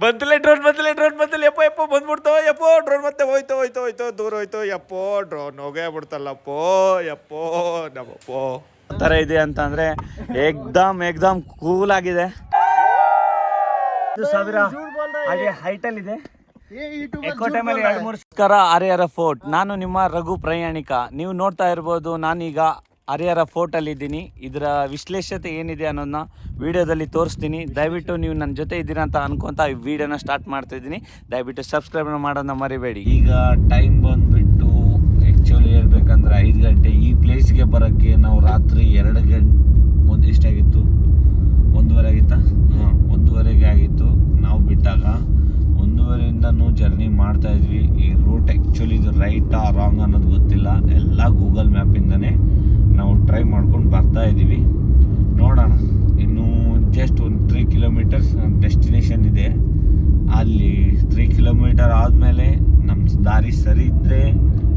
ಬಂತಲೇ drone ಬಂತಲೇ drone ಬಂತಲ್ಲ ಎಪ್ಪ ಎಪ್ಪ ಬಂದ್ಬಿಡ್ತೋ ಯಪ್ಪೋ ಡ್ರೋನ್ ಮತ್ತೆ ಹೋಯ್ತು ಹೋಯ್ತು ಹೋಯ್ತು ದೂರ ಹೋಯ್ತು ಎಪ್ಪೋ ಡ್ರೋನ್ ಹೋಗೇ ಬಿಡ್ತಲ್ಲಪ್ಪೋ ಯಪ್ಪೋ ನಮ್ಮಪ್ಪೋ. ಥರ ಇದೆ ಅಂತ ಎಕ್ದಮ್ ಎಕ್ದಮ್ ಏಕ್ದಮ್ ಕೂಲ್ ಆಗಿದೆ ಸಾವಿರ ಹಾಗೆ ಹೈಟಲ್ ಇದೆ. ಅರೆ ಅರೆ ನಮಸ್ಕಾರ ಫೋರ್ಟ್ ನಾನು ನಿಮ್ಮ ರಘು ಪ್ರಯಾಣಿಕ. ನೀವು ನೋಡ್ತಾ ಇರ್ಬೋದು ನಾನೀಗ ಹರಿಹರ ಫೋರ್ಟಲ್ಲಿ ಇದ್ದೀನಿ. ಇದರ ವಿಶ್ಲೇಷತೆ ಏನಿದೆ ಅನ್ನೋದನ್ನ ವಿಡಿಯೋದಲ್ಲಿ ತೋರಿಸ್ತೀನಿ. ದಯವಿಟ್ಟು ನೀವು ನನ್ನ ಜೊತೆ ಇದ್ದೀರಾ ಅಂತ ಅನ್ಕೊಂತ ಈ ವಿಡಿಯೋನ ಸ್ಟಾರ್ಟ್ ಮಾಡ್ತಾ ಇದ್ದೀನಿ. ದಯವಿಟ್ಟು ಸಬ್ಸ್ಕ್ರೈಬ್ ಮಾಡೋದನ್ನ ಮರಿಬೇಡಿ. ಈಗ ಟೈಮ್ ಬಂದುಬಿಟ್ಟು ಆ್ಯಕ್ಚುಲಿ ಹೇಳ್ಬೇಕಂದ್ರೆ ಐದು ಗಂಟೆ ಈ ಪ್ಲೇಸ್ಗೆ ಬರೋಕ್ಕೆ ನಾವು ರಾತ್ರಿ ಎರಡು ಗಂಟೆ ಒಂದು ಎಷ್ಟಾಗಿತ್ತು ಒಂದೂವರೆ ಆಗಿತ್ತಾ ಹಾಂ ಒಂದೂವರೆಗೆ ಆಗಿತ್ತು ನಾವು ಬಿಟ್ಟಾಗ ಒಂದೂವರೆಯಿಂದನೂ ಜರ್ನಿ ಮಾಡ್ತಾ ಇದ್ವಿ ಈ ರೂಟ್ ಆ್ಯಕ್ಚುಲಿ ಇದು ರೈಟಾ ರಾಂಗ್ ಅನ್ನೋದು ಗೊತ್ತಿಲ್ಲ ಎಲ್ಲ ಗೂಗಲ್ ಮ್ಯಾಪಿಂದನೇ ನಾವು ಟ್ರೈ ಮಾಡ್ಕೊಂಡು ಬರ್ತಾ ಇದ್ದೀವಿ ನೋಡೋಣ ಇನ್ನು ಜಸ್ಟ್ ಒಂದು ತ್ರೀ ಕಿಲೋಮೀಟರ್ಸ್ ಡೆಸ್ಟಿನೇಷನ್ ಇದೆ ಅಲ್ಲಿ ತ್ರೀ ಕಿಲೋಮೀಟರ್ ಆದಮೇಲೆ ನಮ್ಮ ದಾರಿ ಸರಿ ಇದ್ದರೆ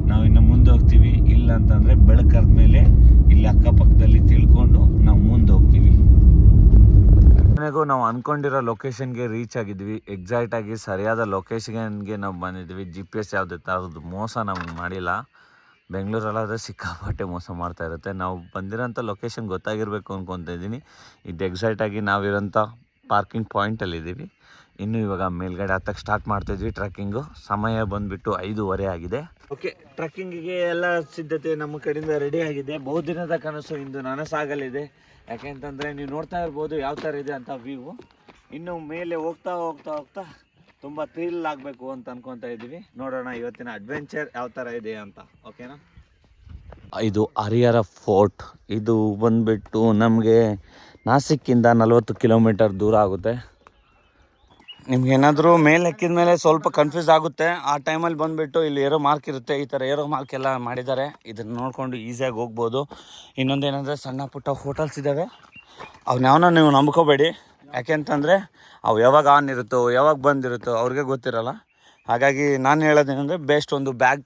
ನಾವು ಇನ್ನು ಮುಂದೆ ಹೋಗ್ತೀವಿ. ಇಲ್ಲ ಅಂತಂದರೆ ಬೆಳಕದ ಮೇಲೆ ಇಲ್ಲಿ ಅಕ್ಕಪಕ್ಕದಲ್ಲಿ ತಿಳ್ಕೊಂಡು ನಾವು ಮುಂದೆ ಹೋಗ್ತೀವಿ. ಕೊನೆಗೂ ನಾವು ಅನ್ಕೊಂಡಿರೋ ಲೊಕೇಶನ್ಗೆ ರೀಚ್ ಆಗಿದ್ವಿ. ಎಕ್ಸಾಕ್ಟ್ ಆಗಿ ಸರಿಯಾದ ಲೊಕೇಶನ್ಗೆ ನಾವು ಬಂದಿದ್ವಿ. ಜಿ ಪಿ ಎಸ್ ಯಾವುದೇ ಥರದ್ದು ಮೋಸ ನಮ್ಗೆ ಮಾಡಿಲ್ಲ. ಬೆಂಗಳೂರಲ್ಲಾದರೆ ಸಿಕ್ಕಾಪಟ್ಟೆ ಮೋಸ ಮಾಡ್ತಾ ಇರುತ್ತೆ. ನಾವು ಬಂದಿರೋಂಥ ಲೊಕೇಶನ್ ಗೊತ್ತಾಗಿರಬೇಕು ಅನ್ಕೊತಾ ಇದ್ದೀನಿ. ಇದು ಎಕ್ಸಾಕ್ಟಾಗಿ ನಾವಿರೋಂಥ ಪಾರ್ಕಿಂಗ್ ಪಾಯಿಂಟಲ್ಲಿದ್ದೀವಿ. ಇನ್ನು ಇವಾಗ ಮೇಲ್ಗಡೆ ಹತ್ತಕ್ಕೆ ಸ್ಟಾರ್ಟ್ ಮಾಡ್ತಿದ್ವಿ ಟ್ರೆಕ್ಕಿಂಗು. ಸಮಯ ಬಂದುಬಿಟ್ಟು ಐದೂವರೆ ಆಗಿದೆ. ಓಕೆ ಟ್ರೆಕ್ಕಿಂಗಿಗೆ ಎಲ್ಲ ಸಿದ್ಧತೆ ನಮ್ಮ ಕಡೆಯಿಂದ ರೆಡಿ ಆಗಿದೆ. ಬಹುದಿನದ ಕನಸು ಇಂದು ನನಸಾಗಲಿದೆ. ಯಾಕೆಂತಂದರೆ ನೀವು ನೋಡ್ತಾ ಇರ್ಬೋದು ಯಾವ ಥರ ಇದೆ ಅಂತ ವ್ಯೂ ಇನ್ನು ಮೇಲೆ ಹೋಗ್ತಾ ಹೋಗ್ತಾ ಹೋಗ್ತಾ ತುಂಬ ಥ್ರಿಲ್ ಆಗಬೇಕು ಅಂತ ಅನ್ಕೊತಾ ಇದ್ದೀವಿ. ನೋಡೋಣ ಇವತ್ತಿನ ಅಡ್ವೆಂಚರ್ ಯಾವ ಥರ ಇದೆ ಅಂತ. ಓಕೆನಾ ಇದು ಹರಿಹರ ಫೋರ್ಟ್ ಇದು ಬಂದ್ಬಿಟ್ಟು ನಮಗೆ ನಾಸಿಕ್ಕಿಂದ ನಲವತ್ತು ಕಿಲೋಮೀಟರ್ ದೂರ ಆಗುತ್ತೆ. ನಿಮ್ಗೇನಾದರೂ ಮೇಲೆ ಎಕ್ಕಿದ ಮೇಲೆ ಸ್ವಲ್ಪ ಕನ್ಫ್ಯೂಸ್ ಆಗುತ್ತೆ. ಆ ಟೈಮಲ್ಲಿ ಬಂದುಬಿಟ್ಟು ಇಲ್ಲಿ ಏರೋ ಮಾರ್ಕ್ ಇರುತ್ತೆ. ಈ ಥರ ಏರೋ ಮಾರ್ಕ್ ಎಲ್ಲ ಮಾಡಿದ್ದಾರೆ. ಇದನ್ನು ನೋಡಿಕೊಂಡು ಈಸಿಯಾಗಿ ಹೋಗ್ಬೋದು. ಇನ್ನೊಂದೇನೆಂದರೆ ಸಣ್ಣ ಪುಟ್ಟ ಹೋಟೆಲ್ಸ್ ಇದ್ದಾವೆ ಅವ್ನ ಯಾವನ ನೀವು ನಂಬ್ಕೋಬೇಡಿ. ಯಾಕೆಂತಂದರೆ ಅವು ಯಾವಾಗ ಆನ್ ಇರುತ್ತೋ, ಯಾವಾಗ ಬಂದಿರುತ್ತೋ ಅವ್ರಿಗೆ ಗೊತ್ತಿರಲ್ಲ. ಹಾಗಾಗಿ ನಾನು ಹೇಳೋದೇನೆಂದರೆ ಬೆಸ್ಟ್ ಒಂದು ಬ್ಯಾಗ್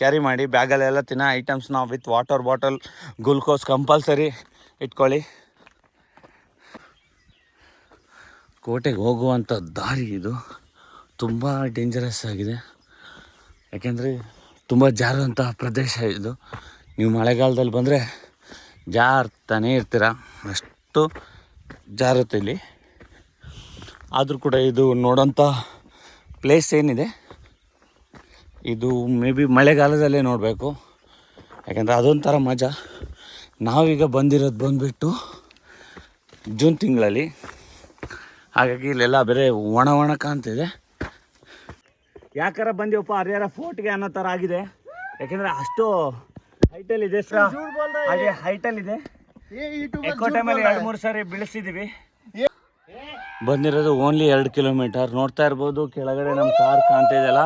ಕ್ಯಾರಿ ಮಾಡಿ. ಬ್ಯಾಗಲ್ಲೆಲ್ಲ ತಿನ್ನೋ ಐಟಮ್ಸ್ನ with water bottle glucose compulsory ಇಟ್ಕೊಳ್ಳಿ. ಕೋಟೆಗೆ ಹೋಗುವಂಥ ದಾರಿ ಇದು. ತುಂಬ ಡೇಂಜರಸ್ ಆಗಿದೆ. ಯಾಕೆಂದರೆ ತುಂಬ ಜಾರುವಂಥ ಪ್ರದೇಶ ಇದು. ನೀವು ಮಳೆಗಾಲದಲ್ಲಿ ಬಂದರೆ ಜಾರ್ತಾನೇ ಇರ್ತೀರ. ಅಷ್ಟು ಜಾರುತ್ತೆ ಇಲ್ಲಿ. ಆದರೂ ಕೂಡ ಇದು ನೋಡೋಂಥ ಪ್ಲೇಸ್ ಏನಿದೆ? ಇದು ಮೇ ಬಿ ಮಳೆಗಾಲದಲ್ಲೇ ನೋಡಬೇಕು. ಯಾಕೆಂದರೆ ಅದೊಂಥರ ಮಜಾ. ನಾವೀಗ ಬಂದಿರೋದು ಬಂದುಬಿಟ್ಟು ಜೂನ್ ತಿಂಗಳಲ್ಲಿ. ಹಾಗಾಗಿ ಇಲ್ಲೆಲ್ಲ ಬೇರೆ ಒಣ ಒಣ ಕಾಣ್ತಿದೆ ಯಾಕಾರ ಬಂದಿವಪ್ಪ? ಹರಿಹರ ಫೋರ್ಟ್ಗೆ ಅನ್ನೋ ಥರ ಆಗಿದೆ. ಯಾಕೆಂದರೆ ಅಷ್ಟು ಹೈಟಲ್ ಇದೆ ಸರ್ ಹಾಗೆ ಹೈಟಲ್ ಇದೆ. ಎಕೋ ಟೈಮಲ್ಲಿ ಎರಡು ಮೂರು ಸಾರಿ ಬೀಳಿಸಿದ್ದೀವಿ ಬಂದಿರೋದು ಓನ್ಲಿ ಎರಡು ಕಿಲೋಮೀಟರ್ ನೋಡ್ತಾ ಇರ್ಬೋದು ಕೆಳಗಡೆ ನಮ್ಮ ಕಾರ್ ಕಾಣ್ತಾ ಇದೆಯಲ್ಲ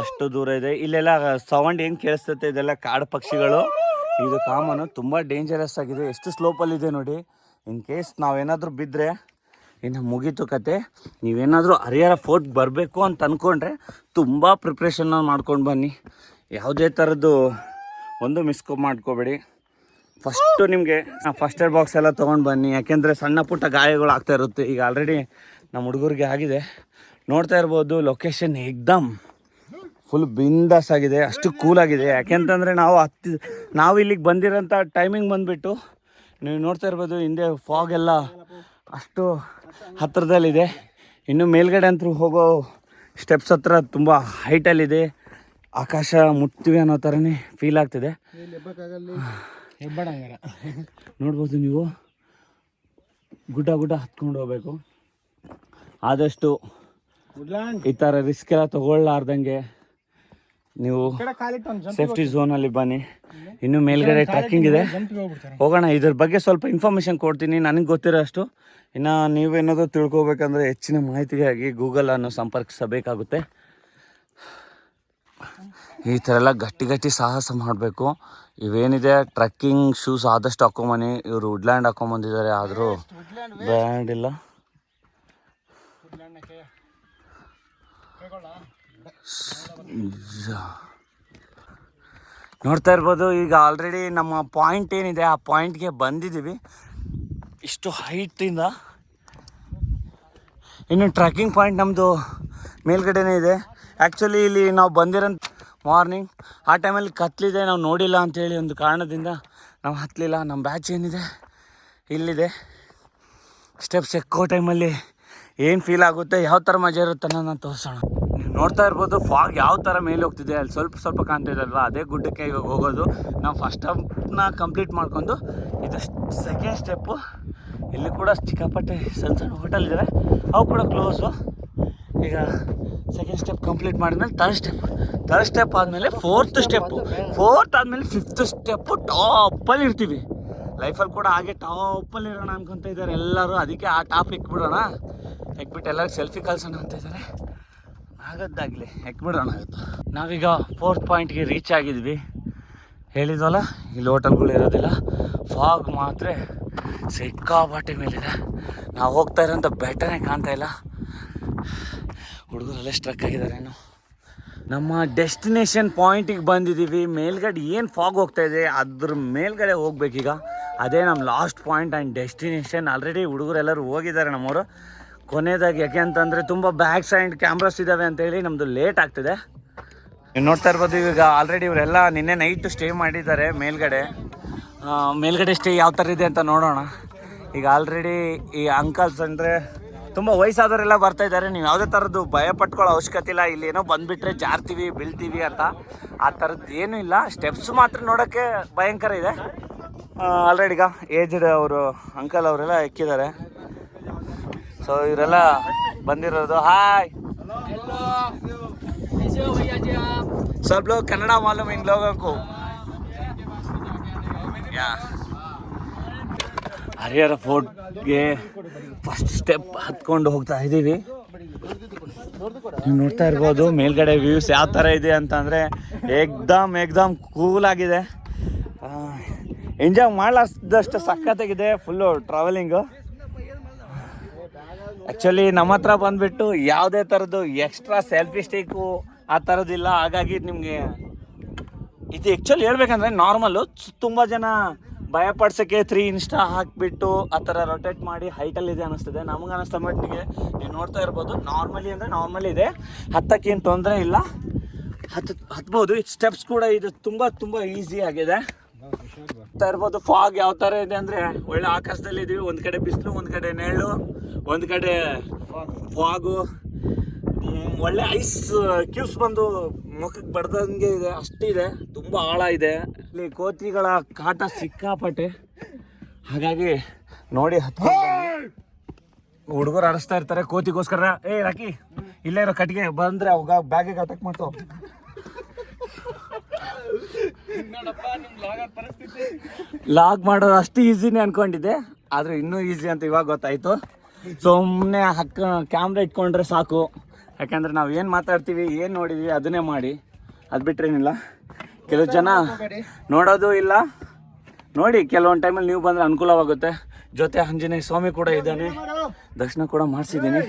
ಅಷ್ಟು ದೂರ ಇದೆ. ಇಲ್ಲೆಲ್ಲ ಸೌಂಡ್ ಏನು ಕೇಳಿಸ್ತೈತೆ? ಇದೆಲ್ಲ ಕಾಡು ಪಕ್ಷಿಗಳು. ಇದು ಕಾಮನು ತುಂಬ ಡೇಂಜರಸ್ ಆಗಿದೆ. ಎಷ್ಟು ಸ್ಲೋಪಲ್ಲಿದೆ ನೋಡಿ. ಇನ್ ಕೇಸ್ ನಾವೇನಾದರೂ ಬಿದ್ದರೆ ಇನ್ನು ಮುಗೀತು ಕತೆ. ನೀವೇನಾದರೂ ಹರಿಹರ ಫೋರ್ಟ್ ಬರಬೇಕು ಅಂತ ಅಂದ್ಕೊಂಡ್ರೆ ತುಂಬ ಪ್ರಿಪ್ರೇಷನ್ನ ಮಾಡ್ಕೊಂಡು ಬನ್ನಿ. ಯಾವುದೇ ಥರದ್ದು ಒಂದು ಮಿಸ್ಕೋ ಮಾಡ್ಕೋಬೇಡಿ. ಫಸ್ಟು ನಿಮಗೆ ಫಸ್ಟ್ ಏಡ್ ಬಾಕ್ಸ್ ಎಲ್ಲ ತೊಗೊಂಡು ಬನ್ನಿ. ಯಾಕೆಂದರೆ ಸಣ್ಣ ಪುಟ್ಟ ಗಾಯಗಳು ಆಗ್ತಾ ಇರುತ್ತೆ. ಈಗ ಆಲ್ರೆಡಿ ನಮ್ಮ ಹುಡುಗರಿಗೆ ಆಗಿದೆ. ನೋಡ್ತಾ ಇರ್ಬೋದು ಲೊಕೇಶನ್ ಏಕ್ದಮ್ ಫುಲ್ ಬಿಂದಾಸ್ ಆಗಿದೆ. ಅಷ್ಟು ಕೂಲಾಗಿದೆ ಯಾಕೆಂತಂದರೆ ನಾವು ಹತ್ತಿ ನಾವು ಇಲ್ಲಿಗೆ ಬಂದಿರೋಂಥ ಟೈಮಿಂಗ್ ಬಂದುಬಿಟ್ಟು, ನೀವು ನೋಡ್ತಾ ಇರ್ಬೋದು, ಹಿಂದೆ ಫಾಗ್ ಎಲ್ಲ ಅಷ್ಟು ಹತ್ತಿರದಲ್ಲಿದೆ ಇನ್ನು ಮೇಲ್ಗಡೆ ಅಂತೂ ಹೋಗೋ ಸ್ಟೆಪ್ಸ್ ಹತ್ರ ತುಂಬ ಹೈಟಲ್ಲಿದೆ ಆಕಾಶ ಮುಟ್ತೀವಿ ಅನ್ನೋ ಥರನೇ ಫೀಲ್ ಆಗ್ತಿದೆ. ನೋಡ್ಬೋದು ನೀವು. ಗುಡ್ಡ ಗುಡ್ಡ ಹತ್ಕೊಂಡು ಹೋಗ್ಬೇಕು. ಆದಷ್ಟು ಈ ಥರ ರಿಸ್ಕ್ ಎಲ್ಲ ತಗೊಳ್ಳಾರ್ದಂಗೆ ನೀವು ಸೇಫ್ಟಿ ಝೋನಲ್ಲಿ ಬನ್ನಿ. ಇನ್ನು ಮೇಲ್ಗಡೆ ಟ್ರಕ್ಕಿಂಗ್ ಇದೆ. ಹೋಗೋಣ ಇದ್ರ ಬಗ್ಗೆ ಸ್ವಲ್ಪ ಇನ್ಫಾರ್ಮೇಷನ್ ಕೊಡ್ತೀನಿ ನನಗೆ ಗೊತ್ತಿರೋ ಅಷ್ಟು ಇನ್ನು ನೀವೇನಾದರೂ ತಿಳ್ಕೊಬೇಕಂದ್ರೆ ಹೆಚ್ಚಿನ ಮಾಹಿತಿಗಾಗಿ ಗೂಗಲನ್ನು ಸಂಪರ್ಕಿಸಬೇಕಾಗುತ್ತೆ. ಈ ಥರ ಎಲ್ಲ ಗಟ್ಟಿ ಗಟ್ಟಿ ಸಾಹಸ ಮಾಡಬೇಕು. ಇವೇನಿದೆ? ಟ್ರಕ್ಕಿಂಗ್ ಶೂಸ್ ಆದಷ್ಟು ಹಾಕೊಂಬನಿ ಇವರು ವುಡ್ಲ್ಯಾಂಡ್ ಹಾಕೊಂಬಂದಿದ್ದಾರೆ ಆದರೂ ಬ್ರ್ಯಾಂಡ್ ಇಲ್ಲ. ನೋಡ್ತಾ ಇರ್ಬೋದು, ಈಗ ಆಲ್ರೆಡಿ ನಮ್ಮ ಪಾಯಿಂಟ್ ಏನಿದೆ, ಆ ಪಾಯಿಂಟ್ಗೆ ಬಂದಿದ್ದೀವಿ. ಇಷ್ಟು ಹೈಟಿಂದ ಇನ್ನು ಟ್ರ್ಯಾಕಿಂಗ್ ಪಾಯಿಂಟ್ ನಮ್ಮದು ಮೇಲ್ಗಡೆನೇ ಇದೆ. ಆ್ಯಕ್ಚುಲಿ ಇಲ್ಲಿ ನಾವು ಬಂದಿರೋಂಥ ಮಾರ್ನಿಂಗ್ ಆ ಟೈಮಲ್ಲಿ ಕತ್ತಲಿದೆ ನಾವು ನೋಡಿಲ್ಲ ಅಂಥೇಳಿ ಒಂದು ಕಾರಣದಿಂದ ನಾವು ಹತ್ತಲಿಲ್ಲ ನಮ್ಮ ಬ್ಯಾಚ್ ಏನಿದೆ, ಇಲ್ಲಿದೆ. ಸ್ಟೆಪ್ಸ್ ಎಕ್ಕೋ ಟೈಮಲ್ಲಿ ಏನು ಫೀಲ್ ಆಗುತ್ತೆ, ಯಾವ ಥರ ಮಜಾ ಇರುತ್ತೆ ನಾನು ತೋರಿಸೋಣ. ನೋಡ್ತಾ ಇರ್ಬೋದು ಫಾಗ್ ಯಾವ ಥರ ಮೇಲೆ ಹೋಗ್ತಿದೆ, ಅಲ್ಲಿ ಸ್ವಲ್ಪ ಸ್ವಲ್ಪ ಕಾಣ್ತಾ ಇದೆ ಅಲ್ವಾ ಅದೇ ಗುಡ್ಡಕ್ಕೆ ಇವಾಗ ಹೋಗೋದು. ನಾವು ಫಸ್ಟ್ ಸ್ಟೆಪ್ನ ಕಂಪ್ಲೀಟ್ ಮಾಡ್ಕೊಂಡು ಇದು ಸೆಕೆಂಡ್ ಸ್ಟೆಪ್ಪು ಇಲ್ಲಿ ಕೂಡ ಚಿಕ್ಕಪಟ್ಟೆ ಸಣ್ಣ ಸಣ್ಣ ಹೋಟೆಲ್ ಇದ್ದಾವೆ ಅವು ಕೂಡ ಕ್ಲೋಸು ಈಗ ಸೆಕೆಂಡ್ ಸ್ಟೆಪ್ ಕಂಪ್ಲೀಟ್ ಮಾಡಿದ್ಮೇಲೆ ಥರ್ಡ್ ಸ್ಟೆಪ್ ಥರ್ಡ್ ಸ್ಟೆಪ್ ಆದಮೇಲೆ ಫೋರ್ತ್ ಸ್ಟೆಪ್ಪು ಫೋರ್ತ್ ಆದಮೇಲೆ ಫಿಫ್ತ್ ಸ್ಟೆಪ್ಪು ಟಾಪಲ್ಲಿ ಇರ್ತೀವಿ. ಲೈಫಲ್ಲಿ ಕೂಡ ಹಾಗೆ ಟಾಪಲ್ಲಿ ಇರೋಣ ಅನ್ಕೊಂತ ಇದ್ದಾರೆ ಎಲ್ಲರೂ. ಅದಕ್ಕೆ ಆ ಟಾಪ್ ಇಕ್ಬಿಡೋಣ ಇಕ್ಬಿಟ್ಟು ಎಲ್ಲರಿಗೂ ಸೆಲ್ಫಿ ಕಳ್ಸೋಣ ಅಂತ ಇದ್ದಾರೆ. ಆಗದ್ದಾಗಲಿ ಎಕ್ಬಿಡೋಣ ಆಗುತ್ತೆ ನಾವೀಗ ಫೋರ್ತ್ ಪಾಯಿಂಟ್ಗೆ ರೀಚ್ ಆಗಿದ್ವಿ. ಹೇಳಿದ್ವಲ್ಲ, ಇಲ್ಲಿ ಹೋಟೆಲ್ಗಳು ಇರೋದಿಲ್ಲ. ಫಾಗ್ ಮಾತ್ರ ಸಿಕ್ಕಾಪಟ್ಟೆ ಮೇಲಿದೆ. ನಾವು ಹೋಗ್ತಾ ಇರೋಂಥ ಬೆಟ್ಟನೇ ಕಾಣ್ತಾ ಇಲ್ಲ. ಹುಡುಗರೆಲ್ಲ ಸ್ಟ್ರಕ್ ಆಗಿದ್ದಾರೇನು ನಮ್ಮ ಡೆಸ್ಟಿನೇಷನ್ ಪಾಯಿಂಟಿಗೆ ಬಂದಿದ್ದೀವಿ ಮೇಲ್ಗಡೆ ಏನು ಫಾಗ್ ಹೋಗ್ತಾ ಇದೆ, ಅದ್ರ ಮೇಲ್ಗಡೆ ಹೋಗ್ಬೇಕೀಗ. ಅದೇ ನಮ್ಮ last point and destination already ಹುಡುಗರೆಲ್ಲರೂ ಹೋಗಿದ್ದಾರೆ ನಮ್ಮವರು. ಕೊನೆಯದಾಗಿ ಯಾಕೆ ಅಂತಂದರೆ ತುಂಬ ಬ್ಯಾಕ್ಸ್ ಆ್ಯಂಡ್ ಕ್ಯಾಮ್ರಾಸ್ ಅಂತ ಅಂತೇಳಿ ನಮ್ಮದು ಲೇಟ್ ಆಗ್ತಿದೆ. ನೀವು ನೋಡ್ತಾ ಇರ್ಬೋದು, ಈಗ ಆಲ್ರೆಡಿ ಇವರೆಲ್ಲ ನಿನ್ನೆ ನೈಟ್ ಸ್ಟೇ ಮಾಡಿದ್ದಾರೆ ಮೇಲ್ಗಡೆ. ಮೇಲ್ಗಡೆ ಸ್ಟೇ ಯಾವ ಥರ ಇದೆ ಅಂತ ನೋಡೋಣ. ಈಗ ಆಲ್ರೆಡಿ ಈ ಅಂಕಲ್ಸ್ ಅಂದರೆ ತುಂಬ ವಯಸ್ಸಾದವರೆಲ್ಲ ಬರ್ತಾ ಇದ್ದಾರೆ. ನೀವು ಯಾವುದೇ ಥರದ್ದು ಭಯ ಪಟ್ಕೊಳ್ಳೋ ಅವಶ್ಯಕತೆ ಇಲ್ಲ. ಇಲ್ಲಿ ಏನೋ ಬಂದುಬಿಟ್ರೆ ಜಾರ್ತೀವಿ, ಬೀಳ್ತೀವಿ ಅಂತ ಆ ಥರದ್ದು ಏನೂ ಇಲ್ಲ. ಸ್ಟೆಪ್ಸ್ ಮಾತ್ರ ನೋಡೋಕ್ಕೆ ಭಯಂಕರ ಇದೆ. ಆಲ್ರೆಡಿ ಈಗ ಏಜ್ಡ್ ಅವರು ಅಂಕಲ್ ಅವರೆಲ್ಲ ಎಕ್ಕಿದ್ದಾರೆ. ಸೊ ಇವರೆಲ್ಲ ಬಂದಿರೋದು ಹಾಯ್ सब लोग कन्नड़ा मालूम इन लोगों को या ಹರಿಹರ ಫೋರ್ಟ್ಗೆ ಫಸ್ಟ್ ಸ್ಟೆಪ್ ಹತ್ಕೊಂಡು ಹೋಗ್ತಾ ಇದ್ದೀವಿ ನೀವು ನೋಡ್ತಾ ಇರ್ಬೋದು ಮೇಲ್ಗಡೆ ವ್ಯೂಸ್ ಯಾವ ಥರ ಇದೆ ಅಂತಂದರೆ ಏಕ್ದಮ್ ಏಕ್ದಮ್ ಕೂಲ್ ಆಗಿದೆ ಎಂಜಾಯ್ ಮಾಡಲಾರ್ದಷ್ಟು ಸಖತ್ತಾಗಿದೆ ಫುಲ್ಲು ಟ್ರಾವೆಲಿಂಗು ಆ್ಯಕ್ಚುಲಿ ನಮ್ಮ ಹತ್ರ ಬಂದುಬಿಟ್ಟು ಯಾವುದೇ ಥರದ್ದು ಎಕ್ಸ್ಟ್ರಾ ಸೆಲ್ಫಿ ಸ್ಟಿಕ್ಕು ಆ ಥರದ್ದಿಲ್ಲ ಹಾಗಾಗಿ ನಿಮಗೆ ಇದು ಆ್ಯಕ್ಚುಲಿ ಹೇಳ್ಬೇಕಂದ್ರೆ ನಾರ್ಮಲ್ಲು ತುಂಬ ಜನ ಭಯ ಪಡ್ಸೋಕ್ಕೆ ತ್ರೀ ಇನ್ಸ್ಟಾ ಹಾಕಿಬಿಟ್ಟು ಆ ಥರ ರೊಟೇಟ್ ಮಾಡಿ ಹೈಟಲ್ಲಿದೆ ಅನ್ನಿಸ್ತದೆ. ನಮ್ಗೆ ಅನ್ನಿಸ್ತಾ ಮಟ್ಟಿಗೆ ನೀವು ನೋಡ್ತಾ ಇರ್ಬೋದು. ನಾರ್ಮಲಿ ಅಂದರೆ ನಾರ್ಮಲ್ ಇದೆ. ಹತ್ತಕ್ಕೇನು ತೊಂದರೆ ಇಲ್ಲ. ಹತ್ತು ಹತ್ಬೋದು. ಸ್ಟೆಪ್ಸ್ ಕೂಡ ಇದು ತುಂಬ ತುಂಬ ಈಸಿ ಆಗಿದೆ. ಇರ್ಬೋದು ಫಾಗ್ ಯಾವ ಥರ ಇದೆ ಅಂದರೆ ಒಳ್ಳೆ ಆಕಾಶದಲ್ಲಿ ಇದೀವಿ. ಒಂದು ಕಡೆ ಬಿಸಿಲು ಒಂದು ಕಡೆ ನೆರಳು. ಒಂದು ಕಡೆ ಫಾಗು ಒಳ್ಳೆ ಐಸ್ ಕ್ಯೂಬ್ಸ್ ಬಂದು ಮುಖಕ್ಕೆ ಬಡ್ದಂಗೆ ಇದೆ ಅಷ್ಟಿದೆ ತುಂಬ ಆಳ ಇದೆ. ಇಲ್ಲಿ ಕೋತಿಗಳ ಕಾಟ ಸಿಕ್ಕಾಪಟ್ಟೆ. ಹಾಗಾಗಿ ನೋಡಿ ಹುಡುಗರು ಅರಸ್ತಾ ಇರ್ತಾರೆ ಕೋತಿಗೋಸ್ಕರ. ಏ, ರಾಕಿ, ಇಲ್ಲೇ ಇರೋ ಕಟ್ಟಿಗೆ ಬಂದ್ರೆ ಅವಾಗ ಬ್ಯಾಗಿಗೆ ಅಟ್ಯಾಕ್ ಮಾಡ್ತಾವ ಲಾಗ್ ಮಾಡೋದು ಅಷ್ಟು ಈಸಿನೇ ಅನ್ಕೊಂಡಿದ್ದೆ, ಆದ್ರೆ ಇನ್ನೂ ಈಸಿ ಅಂತ ಇವಾಗ ಗೊತ್ತಾಯ್ತು. ಸುಮ್ಮನೆ ಹಕ್ಕ ಕ್ಯಾಮ್ರಾ ಇಟ್ಕೊಂಡ್ರೆ ಸಾಕು. ಯಾಕಂದ್ರೆ ನಾವು ಏನು ಮಾತಾಡ್ತೀವಿ, ಏನು ನೋಡಿದ್ವಿ ಅದನ್ನೇ ಮಾಡಿ. ಅದು ಬಿಟ್ರೇನಿಲ್ಲ ಕೆಲವು ಜನ ನೋಡೋದು ಇಲ್ಲ. ನೋಡಿ, ಕೆಲವೊಂದು ಟೈಮಲ್ಲಿ ನೀವು ಬಂದರೆ ಅನುಕೂಲವಾಗುತ್ತೆ. ಜೊತೆ ಆಂಜನೇಯ ಸ್ವಾಮಿ ಕೂಡ ಇದ್ದಾನೆ. ದರ್ಶನ ಕೂಡ ಮಾಡಿಸಿದ್ದೀನಿ.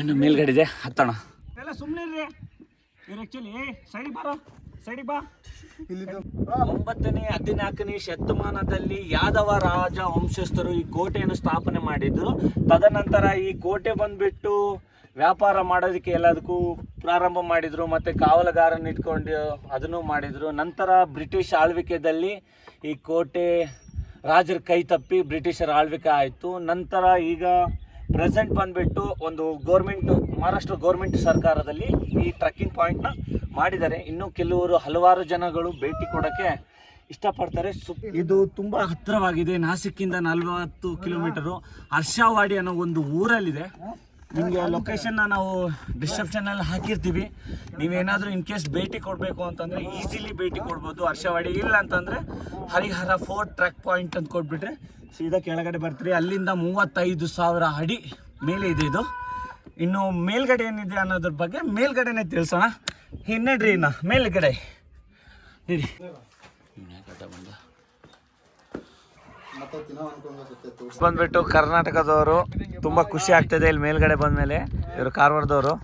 ಇನ್ನು ಮೇಲ್ಗಡೆ ಇದೆ. ಹತ್ತೋಣ. ಎಲ್ಲ ಸುಮ್ಮನೆ ಒಂಬತ್ತನೇ, ಹದಿನಾಲ್ಕನೇ ಶತಮಾನದಲ್ಲಿ ಯಾದವ ರಾಜ ವಂಶಸ್ಥರು ಈ ಕೋಟೆಯನ್ನು ಸ್ಥಾಪನೆ ಮಾಡಿದ್ರು. ತದನಂತರ ಈ ಕೋಟೆ ಬಂದ್ಬಿಟ್ಟು ವ್ಯಾಪಾರ ಮಾಡೋದಕ್ಕೆ ಎಲ್ಲದಕ್ಕೂ ಪ್ರಾರಂಭ ಮಾಡಿದ್ರು, ಮತ್ತೆ ಕಾವಲುಗಾರನ ಇಟ್ಕೊಂಡು ಅದನ್ನು ಮಾಡಿದ್ರು. ನಂತರ ಬ್ರಿಟಿಷ್ ಆಳ್ವಿಕೆಯಲ್ಲಿ ಈ ಕೋಟೆ ರಾಜರ ಕೈ ತಪ್ಪಿ ಬ್ರಿಟಿಷರ ಆಳ್ವಿಕೆ ಆಯಿತು. ನಂತರ ಈಗ ಪ್ರೆಸೆಂಟ್ ಬಂದ್ಬಿಟ್ಟು ಒಂದು ಗೋರ್ಮೆಂಟ್ ಮಹಾರಾಷ್ಟ್ರ ಗೋರ್ಮೆಂಟ್ ಸರ್ಕಾರದಲ್ಲಿ ಈ ಟ್ರಕ್ಕಿಂಗ್ ಪಾಯಿಂಟ್ನ ಮಾಡಿದ್ದಾರೆ. ಇನ್ನು ಕೆಲವರು ಹಲವಾರು ಜನಗಳು ಭೇಟಿ ಕೊಡೋಕ್ಕೆ ಇಷ್ಟಪಡ್ತಾರೆ. ಸು ಇದು ತುಂಬ ಹತ್ತಿರವಾಗಿದೆ. ನಾಸಿಕ್ಕಿಂದ ನಲವತ್ತು ಕಿಲೋಮೀಟರು. ಹರ್ಷಾವಾಡಿ ಅನ್ನೋ ಒಂದು ಊರಲ್ಲಿದೆ. ನಿಮಗೆ ಲೊಕೇಶನ್ನ ನಾವು ಡಿಸ್ಕ್ರಿಪ್ಷನಲ್ಲಿ ಹಾಕಿರ್ತೀವಿ. ನೀವೇನಾದರೂ ಇನ್ ಕೇಸ್ ಭೇಟಿ ಕೊಡಬೇಕು ಅಂತಂದರೆ ಈಸಿಲಿ ಭೇಟಿ ಕೊಡ್ಬೋದು. ಹರ್ಷವಾಡಿ ಇಲ್ಲ ಅಂತಂದರೆ ಹರಿಹರ ಫೋರ್ ಟ್ರ್ಯಾಕ್ ಪಾಯಿಂಟ್ ಅಂತ ಕೊಟ್ಬಿಟ್ರೆ ಸೀದಾ ಕೆಳಗಡೆ ಬರ್ತೀರಿ. ಅಲ್ಲಿಂದ ಮೂವತ್ತೈದು ಸಾವಿರ ಅಡಿ ಮೇಲೆ ಇದೆ ಇದು. ಇನ್ನು ಮೇಲ್ಗಡೆ ಏನಿದೆ ಅನ್ನೋದ್ರ ಬಗ್ಗೆ ಮೇಲ್ಗಡೆನೆ ತಿಳಿಸೋಣ. ಹಿನ್ನಡ್ರಿ ಇನ್ನ ಮೇಲ್ಗಡೆ. ಇಡಿ ಬಂದ್ಬಿಟ್ಟು ಕರ್ನಾಟಕದವರು ತುಂಬಾ ಖುಷಿ ಆಗ್ತದೆ ಇಲ್ಲಿ ಮೇಲ್ಗಡೆ ಬಂದ್ಮೇಲೆ. ಇವರು ಕಾರವಾರದವರು.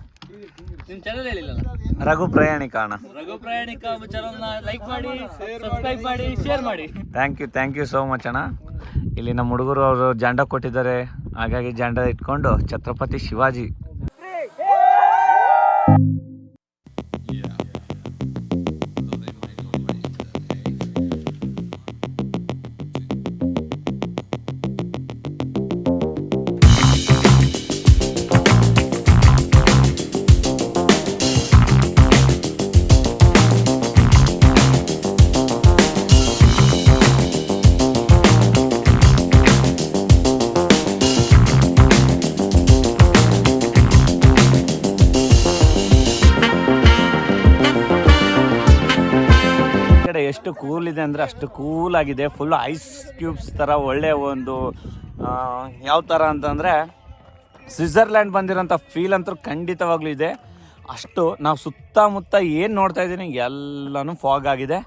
ರಘು ಪ್ರಯಾಣಿಕ ಅಣ್ಣ. ರಘು ಪ್ರಯಾಣಿಕ ಚಾನಲ್ ಲೈಕ್ ಮಾಡಿ ಸಬ್ಸ್ಕ್ರೈಬ್ ಮಾಡಿ ಶೇರ್ ಮಾಡಿ. Thank you thank you so much ಅಣ್ಣ. ಇಲ್ಲಿ ನಮ್ಮ ಹುಡುಗರು ಅವರು ಜಾಂಡ ಕೊಟ್ಟಿದ್ದಾರೆ. ಹಾಗಾಗಿ ಜಂಡ ಇಟ್ಕೊಂಡು ಛತ್ರಪತಿ ಶಿವಾಜಿ ಎಷ್ಟು ಕೂಲ್ ಇದೆ ಅಂದರೆ ಅಷ್ಟು ಕೂಲ್ ಆಗಿದೆ ಫುಲ್ ಐಸ್ ಕ್ಯೂಬ್ಸ್ ಥರ ಒಳ್ಳೆಯ ಒಂದು ಯಾವ ಥರ ಅಂತಂದರೆ ಸ್ವಿಟ್ಜರ್ಲ್ಯಾಂಡ್ ಬಂದಿರೋಂಥ ಫೀಲ್ ಅಂತೂ ಖಂಡಿತವಾಗ್ಲೂ ಇದೆ. ಅಷ್ಟು ನಾವು ಸುತ್ತಮುತ್ತ ಏನು ನೋಡ್ತಾ ಇದ್ದೀನಿ, ಎಲ್ಲನೂ ಫಾಗ್ ಆಗಿದೆ.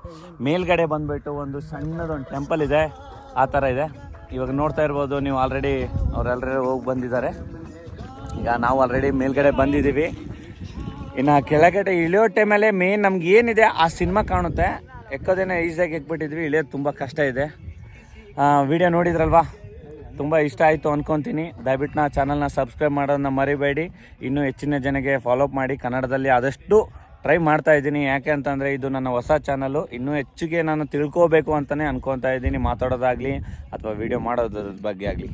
ಮೇಲ್ಗಡೆ ಬಂದುಬಿಟ್ಟು ಒಂದು ಸಣ್ಣದೊಂದು ಟೆಂಪಲ್ ಇದೆ. ಆ ಥರ ಇದೆ. ಇವಾಗ ನೋಡ್ತಾ ಇರ್ಬೋದು, ನೀವು ಆಲ್ರೆಡಿ ಅವರೆಲ್ಲರೂ ಹೋಗಿ ಬಂದಿದ್ದಾರೆ. ಈಗ ನಾವು ಆಲ್ರೆಡಿ ಮೇಲ್ಗಡೆ ಬಂದಿದ್ದೀವಿ. ಇನ್ನು ಕೆಳಗಡೆ ಇಳಿಯೋ ಟೈಮಲ್ಲೇ ಮೇನ್ ನಮ್ಗೆ ಏನಿದೆ, ಆ ಸಿನಿಮಾ ಕಾಣುತ್ತೆ. ಎಕ್ಕೋದೇನೆ ಈಸಿಯಾಗಿ ಎಕ್ಬಿಟ್ಟಿದ್ವಿ ಇಳಿಯೋದು ತುಂಬ ಕಷ್ಟ ಇದೆ. ವಿಡಿಯೋ ನೋಡಿದ್ರಲ್ವಾ? ತುಂಬ ಇಷ್ಟ ಆಯಿತು ಅಂದ್ಕೊತೀನಿ ದಯವಿಟ್ಟು ನಾ ಚಾನಲ್ನ ಸಬ್ಸ್ಕ್ರೈಬ್ ಮಾಡೋದನ್ನ ಮರಿಬೇಡಿ. ಇನ್ನೂ ಹೆಚ್ಚಿನ ಜನಕ್ಕೆ ಫಾಲೋಅಪ್ ಮಾಡಿ. ಕನ್ನಡದಲ್ಲಿ ಆದಷ್ಟು ಟ್ರೈ ಮಾಡ್ತಾ ಇದ್ದೀನಿ. ಯಾಕೆ ಅಂತಂದರೆ ಇದು ನನ್ನ ಹೊಸ ಚಾನಲು ಇನ್ನೂ ಹೆಚ್ಚಿಗೆ ನಾನು ತಿಳ್ಕೋಬೇಕು ಅಂತಲೇ ಅನ್ಕೊತಾ ಇದ್ದೀನಿ. ಮಾತಾಡೋದಾಗಲಿ ಅಥವಾ ವಿಡಿಯೋ ಮಾಡೋದ್ರ ಬಗ್ಗೆ ಆಗಲಿ.